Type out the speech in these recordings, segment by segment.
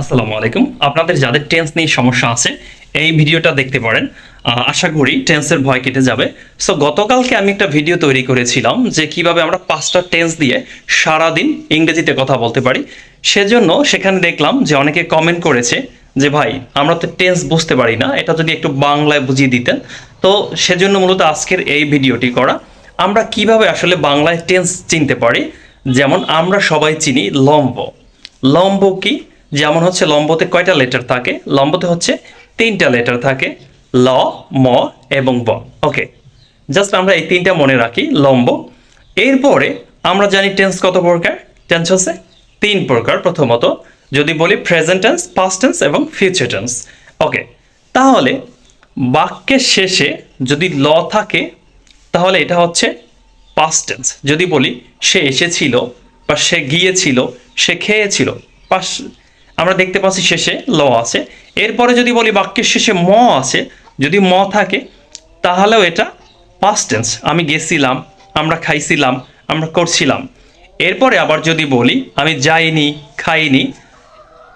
আসসালামু আলাইকুম। আপনাদের যাদের টেন্স নিয়ে সমস্যা আছে, এই ভিডিওটা দেখতে পারেন। আশা করি টেন্সের ভয় কেটে যাবে। সো গতকালকে আমি একটা ভিডিও তৈরি করেছিলাম যে কীভাবে আমরা পাঁচটা টেন্স দিয়ে সারাদিন ইংরেজিতে কথা বলতে পারি। সেজন্য সেখানে দেখলাম যে অনেকে কমেন্ট করেছে যে, ভাই, আমরা তো টেন্স বুঝতে পারি না। এটা যদি একটু বাংলায় বুঝিয়ে দিতেন। তো সেজন্য মূলত আজকের এই ভিডিওটি করা। আমরা কীভাবে আসলে বাংলায় টেন্স চিনতে পারি? যেমন আমরা সবাই চিনি লম্ব। লম্ব কি? যেমন হচ্ছে লম্বতে কয়টা লেটার থাকে? লম্বতে হচ্ছে তিনটা লেটার থাকে, ল, ম এবং ব। ওকে জাস্ট আমরা এই তিনটা মনে রাখি, লম্ব। এরপরে আমরা জানি টেন্স কত প্রকার? টেন্স হচ্ছে তিন প্রকার। প্রথমত, যদি বলি প্রেজেন্ট টেন্স পাস্ট টেন্স এবং ফিউচার টেন্স ওকে তাহলে বাক্যের শেষে যদি ল থাকে, তাহলে এটা হচ্ছে পাস্ট টেন্স যদি বলি সে এসেছিল বা সে গিয়েছিল, সে খেয়েছিল পাস আমরা দেখতে পাচ্ছি শেষে ল আছে। এরপরে যদি বলি বাক্যের শেষে ম আছে, যদি ম থাকে, তাহলেও এটা পাস্ট টেন্স আমি গেছিলাম, আমরা খাইছিলাম, আমরা করছিলাম। এরপরে আবার যদি বলি, আমি যাইনি, খাইনি,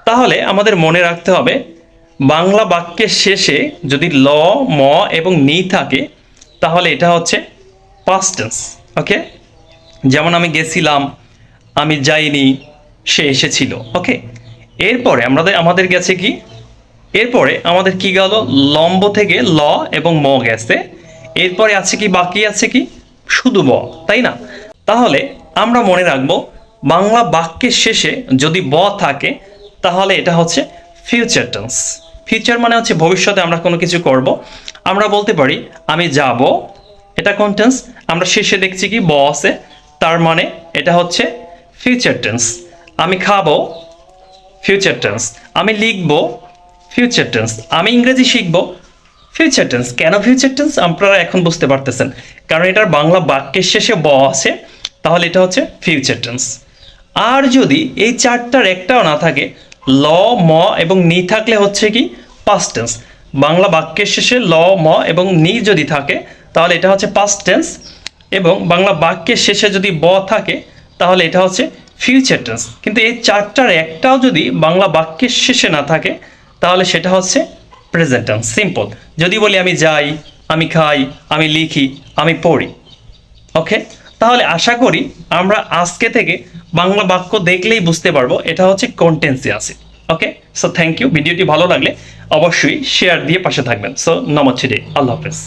তাহলে আমাদের মনে রাখতে হবে, বাংলা বাক্যের শেষে যদি ল, ম এবং নি থাকে, তাহলে এটা হচ্ছে পাস্ট টেন্স ওকে যেমন আমি গেছিলাম, আমি যাইনি, সে এসেছিল ওকে এরপরে আমাদের আমাদের গেছে কি? এরপরে আমাদের কি গেল? লম্ব থেকে ল এবং ম গেছে। এরপরে আছে কি, বাকি আছে কি? শুধু ব তাই না? তাহলে আমরা মনে রাখব, বাংলা বাক্যের শেষে যদি ব থাকে, তাহলে এটা হচ্ছে ফিউচার টেন্স ফিউচার মানে হচ্ছে ভবিষ্যতে আমরা কোনো কিছু করব। আমরা বলতে পারি, আমি যাব। এটা কোন টেন্স আমরা শেষে দেখছি কি, ব আছে। তার মানে এটা হচ্ছে ফিউচার টেন্স আমি খাব ফিউচার টেন্স আমি লিখব ফিউচার টেন্স আমি ইংরেজি শিখব ফিউচার টেন্স কেন ফিউচার টেন্স আপনারা এখন বুঝতে পারতেছেন। কারণ এটার বাংলা বাক্যের শেষে ব আছে, তাহলে এটা হচ্ছে ফিউচার টেন্স আর যদি এই চারটার একটাও না থাকে, ল, ম এবং নি থাকলে হচ্ছে কি? পাস্ট টেন্স বাংলা বাক্যের শেষে ল, ম এবং নি যদি থাকে, তাহলে এটা হচ্ছে পাস্ট টেন্স এবং বাংলা বাক্যের শেষে যদি ব থাকে, তাহলে এটা হচ্ছে ফিউচার টেন্স কিন্তু এই চারটার একটাও যদি বাংলা বাক্যের শেষে না থাকে, তাহলে সেটা হচ্ছে প্রেজেন্ট টেন্স সিম্পল যদি বলি আমি যাই, আমি খাই, আমি লিখি, আমি পড়ি। ওকে তাহলে আশা করি আমরা আজকে থেকে বাংলা বাক্য দেখলেই বুঝতে পারব, এটা হচ্ছে কন্টেন্সি আছে ওকে সো থ্যাংক ইউ ভিডিওটি ভালো লাগলে অবশ্যই শেয়ার দিয়ে পাশে থাকবেন। সো নমস্তে আল্লাহ হাফেজ।